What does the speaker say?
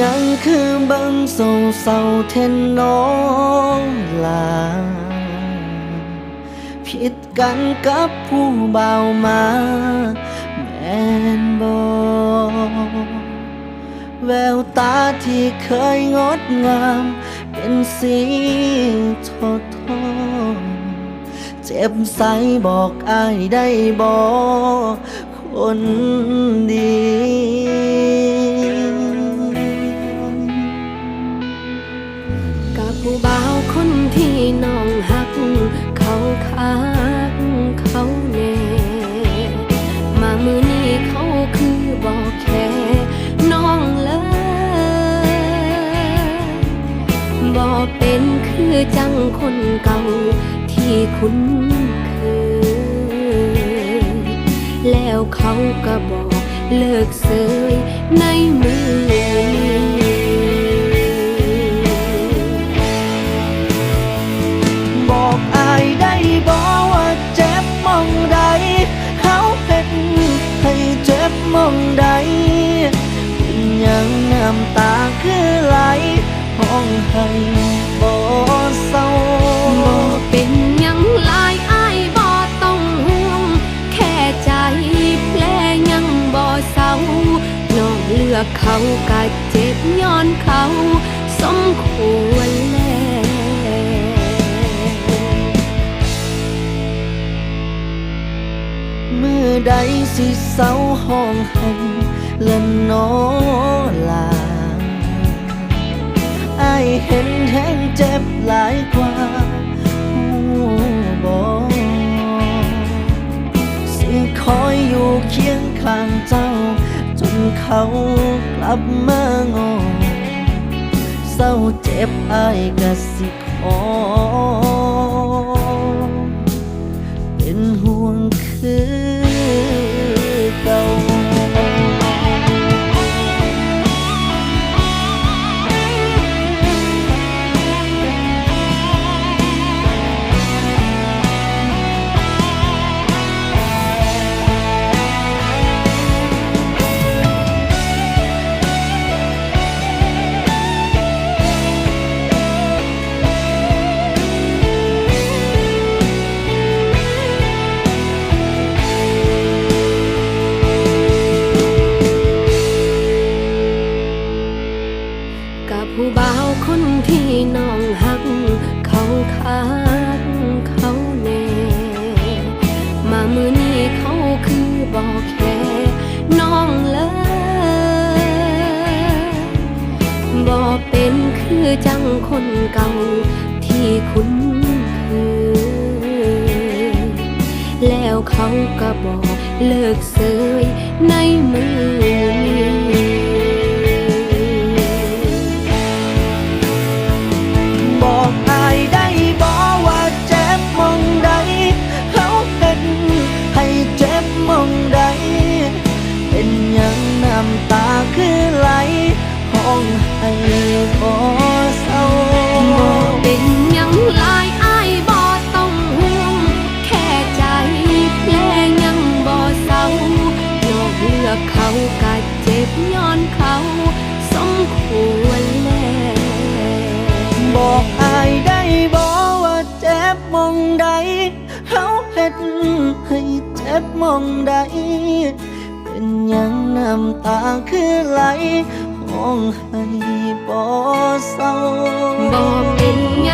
ยังคือบังเศร้าเศร้าเทนน้องลา ผิดกันกับผู้เบามาแม่นบอแววตาที่เคยงดงาม เป็นสีทอทอเจ็บใสบอกอายได้บอกคนดี เป็นคือจังคนเก่าที่คุ้นเคย แล้วเขาก็บอกเลิกเสยในมือนี้บอกอายได้บอกว่าเจ็บมองใด เขาเป็นให้เจ็บมองใด ยังน้ำตาคือไหลห้องให้ เขาก็เจ็บย้อนเขาสมควรแล้วเมื่อใดสิเศร้าห้องให้และนอลาอเห็นแห้งเจ็บหลายกว่า เขากลับมางอเศร้าเจ็บอายกะสิขอ เป็นห่วงคือ ผู้บ่าวคนที่น้องหัก เขาคักเขาแน่ มามือนี้เขาคือบอกแค่น้องเลยบอกเป็นคือจังคนเก่าที่คุ้นเคยแล้วเขาก็บอกเลิกเสยในมือ เจ็บมองใด เป็นยังน้ำตาคือไหลห้องให้บ่เศร้าบ่เป็นยัง